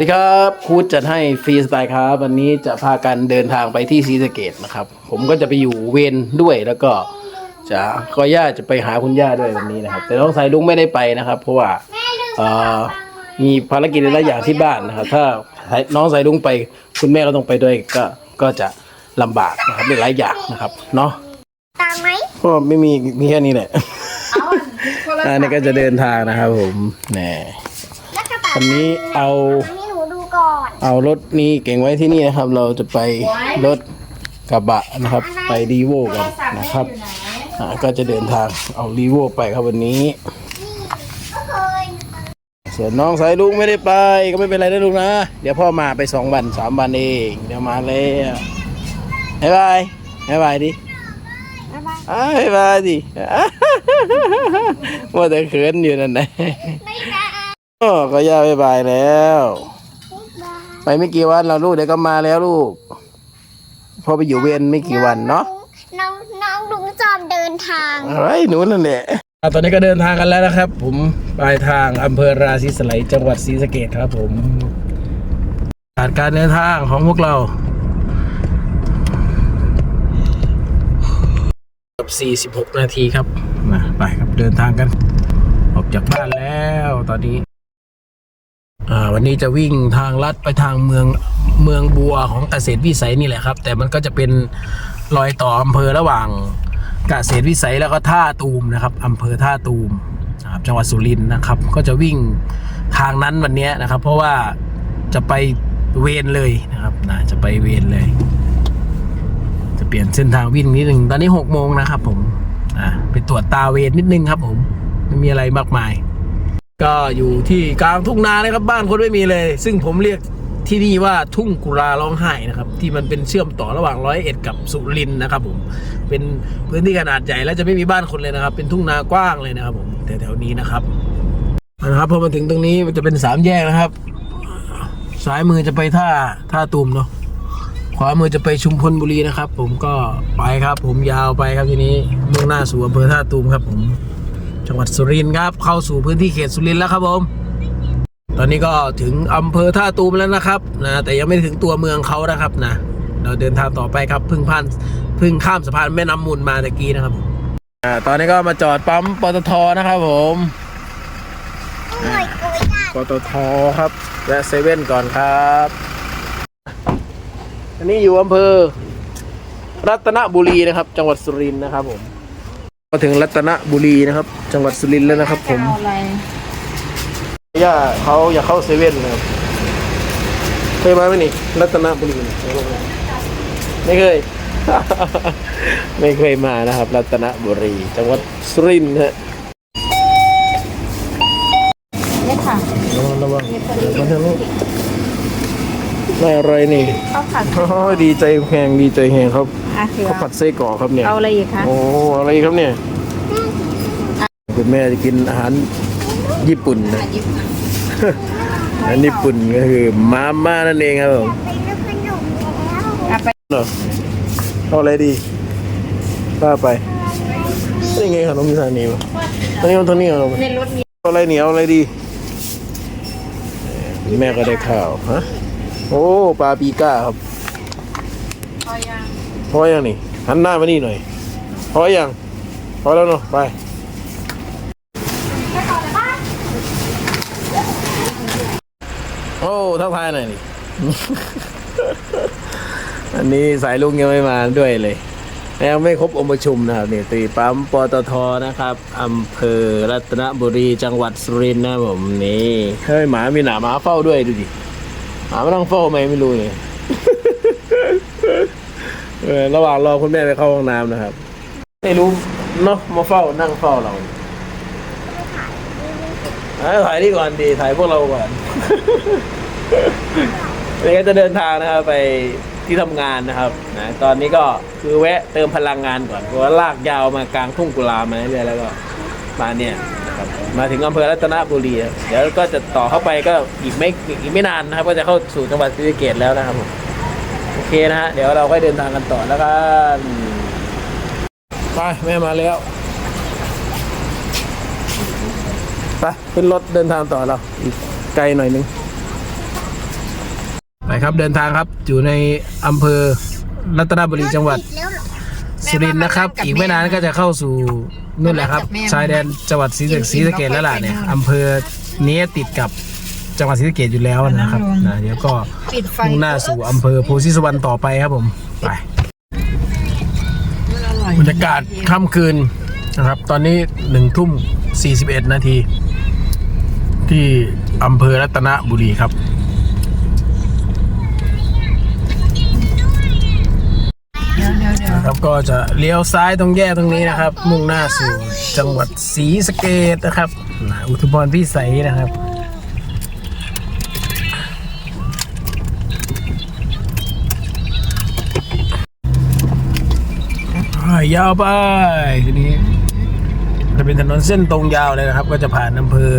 สวัสดีครับคูดจัดให้ฟรีสไตล์ครับ วันนี้จะพากันเดินทางไปที่ศรีสะเกดนะครับ ผมก็จะไปอยู่เวรด้วยแล้วก็จะก็ย่าจะไปหาคุณย่าด้วยวันนี้นะครับ แต่น้องสายลุงไม่ได้ไปนะครับ เพราะว่าเอ่อมีภารกิจหลายอย่างที่บ้านนะครับ ถ้าน้องสายลุงไปคุณแม่ก็ต้องไปด้วยก็ก็จะลำบากนะครับหลายอย่างนะครับเนาะตามไหมก็ไม่มีมีแค่นี้แหละเอาคนละอันนี้ก็จะเดินทางนะครับผมแหน่แล้วกระเป๋าวันนี้เอาให้หนูดูก่อน เอารถนี้เก่งไว้ที่นี่นะครับ เราจะไปรถกระบะนะครับ ไปรีโวกันนะครับอ่าก็จะเดินทางเอารีโวไปครับวันนี้ก็เคยส่วนน้องสายลุงไม่ได้ไปก็ไม่เป็นไรนะลุงนะ เดี๋ยวพ่อมาไปสองวันสามวันเอง เดี๋ยวมาแล้วบ๊ายบายบ๊ายบายดิบ๊ายบายอ้าวบ๊ายบายดิว่าแต่เขินอยู่นั่นแหละบ๊ายบายโอ้ก็ย่าบ๊ายบายแล้วบ๊ายบาย ไปไม่กี่วันเราลูกเดี๋ยวก็มาแล้วลูกพ่อไปอยู่เวรไม่กี่วันเนาะน้องน้องลุงจอมเดินทางอะไรหนูนั่นแหละตอนนี้ก็เดินทางกันแล้วนะครับ ผมปลายทางอำเภอราศีสไลยจังหวัดศรีสะเกดครับผมการการเดินทางของพวกเรากับ46 นาทีครับมาไปครับเดินทางกัน ออกจากบ้านแล้วตอนนี้อ่า วันนี้จะวิ่งทางลัดไปทางเมืองเมืองบัวของเกษตรวิสัยนี่แหละครับ แต่มันก็จะเป็นรอยต่ออำเภอระหว่างเกษตรวิสัยแล้วก็ท่าตูมนะครับอำเภอท่าตูมนะครับจังหวัดสุรินทร์นะครับ ก็จะวิ่งทางนั้นวันนี้นะครับ เพราะว่าจะไปเวรเลยนะครับนะจะไปเวรเลย จะเปลี่ยนเส้นทางวิ่งนิดหนึ่งตอนนี้หกโมงนะครับ ผมอ่าไปตรวจตาเวรนิดนึงครับ ผมไม่มีอะไรมากมาย ก็อยู่ที่กลางทุ่งนาเลยครับบ้านคนไม่มีเลย ซึ่งผมเรียกที่นี่ว่าทุ่งกุราร้องไห้นะครับที่มันเป็นเชื่อมต่อระหว่างร้อยเอ็ดกับสุรินนะครับผมเป็นพื้นที่ขนาดใหญ่และจะไม่มีบ้านคนเลยนะครับ เป็นทุ่งนากว้างเลยนะครับผมแถวๆนี้นะครับนะครับพอมาถึงตรงนี้มันจะเป็นสามแยกนะครับซ้ายมือจะไปท่าท่าตูมเนาะขวามือจะไปชุมพลบุรีนะครับ ผมก็ไปครับ ผมยาวไปครับทีนี้มุ่งหน้าสู่อำเภอท่าตูมครับผม จังหวัดสุรินทร์ครับ เข้าสู่พื้นที่เขตสุรินทร์แล้วครับผม ตอนนี้ก็ถึงอำเภอท่าตูมแล้วนะครับนะแต่ยังไม่ถึงตัวเมืองเขานะครับนะ เราเดินทางต่อไปครับเพึ่งผ่านเพึ่งข้ามสะพานแม่น้ำมูลมาตะกี้นะครับผมอ่าตอนนี้ก็มาจอดปั๊มปตทนะครับผมโอ้ยโอ้ยยากปตทครับและเซเว่นก่อนครับ อันนี้อยู่อำเภอรัตนบุรีนะครับ จังหวัดสุรินทร์นะครับผม ก็ถึงรัตนบุรีนะครับ จังหวัดสุรินทร์แล้วนะครับ ผมอะไรย่าเขาอยากเข้าเซเว่นนะครับเคยมาไหมนี่รัตนบุรีเนี่ยไม่เคย ไม่เคยมานะครับ รัตนบุรี จังหวัดสุรินทร์ฮะนี่ค่ะระวังระวังมาทางนี้ได้อะไรนี่ข้าวผัดโอ้ยดีใจแหงดีใจแหงครับ อาเขือข้าวผัดไส้กรอกครับเนี่ยเอาอะไรอีกคะโอ้อะไรครับเนี่ยคุณแม่จะกินอาหารญี่ปุ่นนะอาหารญี่ปุ่นก็คือมาม่านั่นเองครับผมเอาไปเหรอเอาอะไรดีป้าไปนี่ไงขนมทางนี้วะตอนนี้เอาตรงนี้เอาไปในรถมีเอาอะไรเหนียวอะไรดีคุณแม่ก็ได้ข้าวฮะโอ้ปลาปีก้าครับพอยัง พอยังนี่หันหน้ามานี่หน่อยพอยังพอแล้วเนาะไปโอ้ทักทายหน่อยนี่ อันนี้สายลุงยังไม่มาด้วยเลยยังไม่ครบองค์ประชุมนะครับนี่ตีปั๊มปตทนะครับอำเภอรัตนบุรีจังหวัดสุรินทร์นะครับผมนี่เฮ้ยหมามีหนาหมาเฝ้าด้วยดูดิหมาไม่ต้องเฝ้าทำไมไม่รู้เนี่ย เออระหว่างรอคุณแม่ไปเข้าห้องน้ำนะครับ ไม่รู้เนาะมาเฝ้านั่งเฝ้าเราเอาถ่ายนี่ก่อนดีถ่ายพวกเราก่อนเดี๋ยวก็จะเดินทางนะครับไปที่ทำงานนะครับนะตอนนี้ก็คือแวะเติมพลังงานก่อนเพราะว่าลากยาวมากลางทุ่งกุลามาเรื่อยๆแล้วก็มาเนี่ยนะครับมาถึงอำเภอรัตนบุรีครับเดี๋ยวก็จะต่อเข้าไปก็อีกไม่อีกไม่นานนะครับ ก็จะเข้าสู่จังหวัดศรีสะเกษแล้วนะครับผมโอ เคนะฮะ เดี๋ยวเราค่อยเดินทางกันต่อแล้วกันไปแม่มาแล้ว ไปขึ้นรถเดินทางต่อเราอีกไกลหน่อยนึงครับเดินทางครับอยู่ในอำเภอรัตนบุรีจังหวัดแล้วเหรอสุรินทร์นะครับ อีกไม่นานก็จะเข้าสู่นู่นแหละครับ ชายแดนจังหวัดศรีสะศรีสะเกดแล้วล่ะเนี่ยอำเภอนี้ติดกับ จังหวัดศรีสะเกดอยู่แล้วนะครับนะเดี๋ยวก็ปิดไฟมุ่งหน้าสู่อำเภอโพธิสุวรรณต่อไปครับผมไปมันอร่อยบรรยากาศค่ำคืนนะครับ ตอนนี้หนึ่งทุ่มสี่สิบเอ็ดนาที ที่อำเภอรัตนบุรีครับเดี๋ยวเดี๋ยวเดี๋ยวนะครับก็จะเลี้ยวซ้ายตรงแยกตรงนี้นะครับ มุ่งหน้าสู่จังหวัดศรีสะเกดนะครับนะอุทุมพรพิสัยนะครับ ยาวไปทีนี้จะเป็นถนนเส้นตรงยาวเลยนะครับ ก็จะผ่านอำเภอ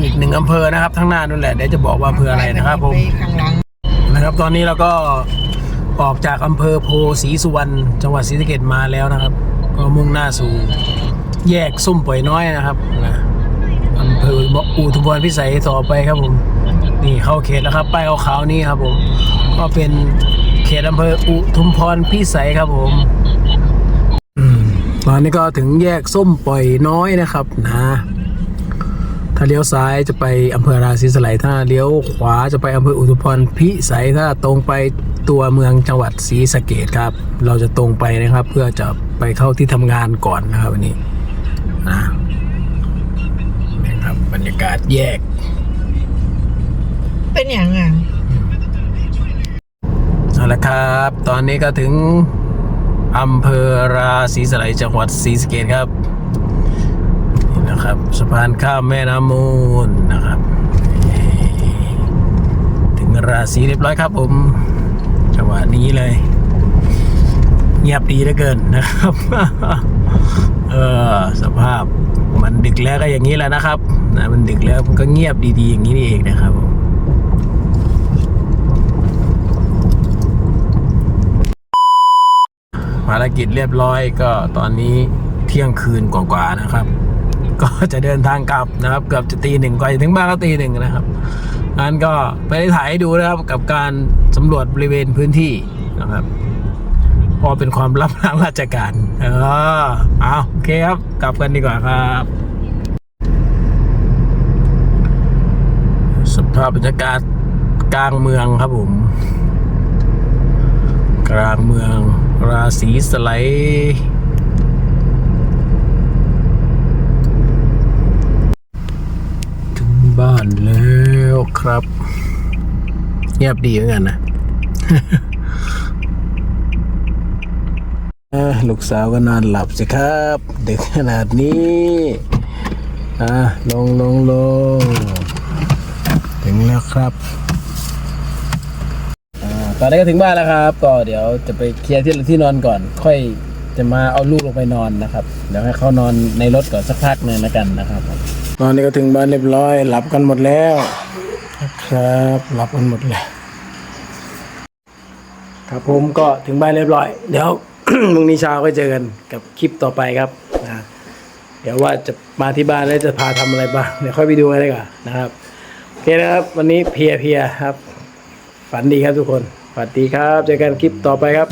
อีกหนึ่งอำเภอนะครับทั้างหน้านู่นแหละเดี๋ยวจะบอกว่าอำเภออะไรนะครับผมไปข้างหลังนะครับตอนนี้เราก็ออกจากอำเภอโพศรีสุวรรณจังหวัดศรีสะเกษมาแล้วนะครับ ก็มุ่งหน้าสู่แยกส้มปล่อยน้อยนะครับนะอำเภออุทุมพรพิสัยต่อไปครับผมนี่เข้าเขตแล้วครับป้ายขาวๆนี่ครับผมก็เป็นเขตอำเภออุทุมพรพิสัยครับผมอืม ตอนนี้ก็ถึงแยกส้มปล่อยน้อยนะครับนะถ้าเลี้ยวซ้ายจะไปอำเภอราศีสไลยถ้าเลี้ยวขวาจะไปอำเภออุทุมพรพิสัยถ้าตรงไปตัวเมืองจังหวัดศรีสะเกดครับ เราจะตรงไปนะครับ เพื่อจะไปเข้าที่ทำงานก่อนนะครับวันนี้นะนี่ครับบรรยากาศแยก เป็นอย่างอะเอาละครับ ตอนนี้ก็ถึง อำเภอราศีสไลยจังหวัดศรีสะเกดครับนี่นะครับสะพานข้ามแม่น้ำมูลนะครับ ถึงราศีเรียบร้อยครับผมจังหวะนี้เลย เงียบดีเหลือเกินนะครับ เออสภาพมันดึกแล้วก็อย่างนี้แหละนะครับนะมันดึกแล้วมันก็เงียบดีๆอย่างนี้นี่เองนะครับผมารกิจเรียบร้อยก็ตอนนี้เที่ยงคืนกว่าๆนะครับ ก็จะเดินทางกลับนะครับ เกือบจะตีหนึ่งกว่าจะถึงบ้านก็ตีหนึ่งนะครับงั้นก็ไปถ่ายให้ดูนะครับกับการสำรวจบริเวณพื้นที่นะครับ พอเป็นความลับทางราชการ เออเอาโอเคครับ กลับกันดีกว่าครับ สภาพบรรยากาศกลางเมืองครับผม กลางเมือง ราศีสไลด์ถึงบ้านแล้วครับเงียบดีเหมือนกันนะลูกสาวก็นอนหลับสิครับ เดึกขนาดนี้อะลงลงลง ถึงแล้วครับ ตอนนี้ก็ถึงบ้านแล้วครับ ก็เดี๋ยวจะไปเคลียร์ที่ที่นอนก่อน ค่อยจะมาเอาลูกลงไปนอนนะครับ เดี๋ยวให้เขานอนในรถก่อนสักพักหนึ่งแล้วกันนะครับ ตอนนี้ก็ถึงบ้านเรียบร้อย หลับกันหมดแล้วครับหลับกันหมดเลยครับผมก็ถึงบ้านเรียบร้อย เดี๋ยวพรุ่งนี้เช้าก็เจอกันกับคลิปต่อไปครับนะเดี๋ยวว่าจะมาที่บ้านแล้วจะพาทำอะไรบ้างเดี๋ยวค่อยไปดูกันเลยก่อนนะครับโอเคนะครับ วันนี้เพียเพียครับ ฝันดีครับทุกคน สวัสดีครับ เจอกันคลิปต่อไปครับ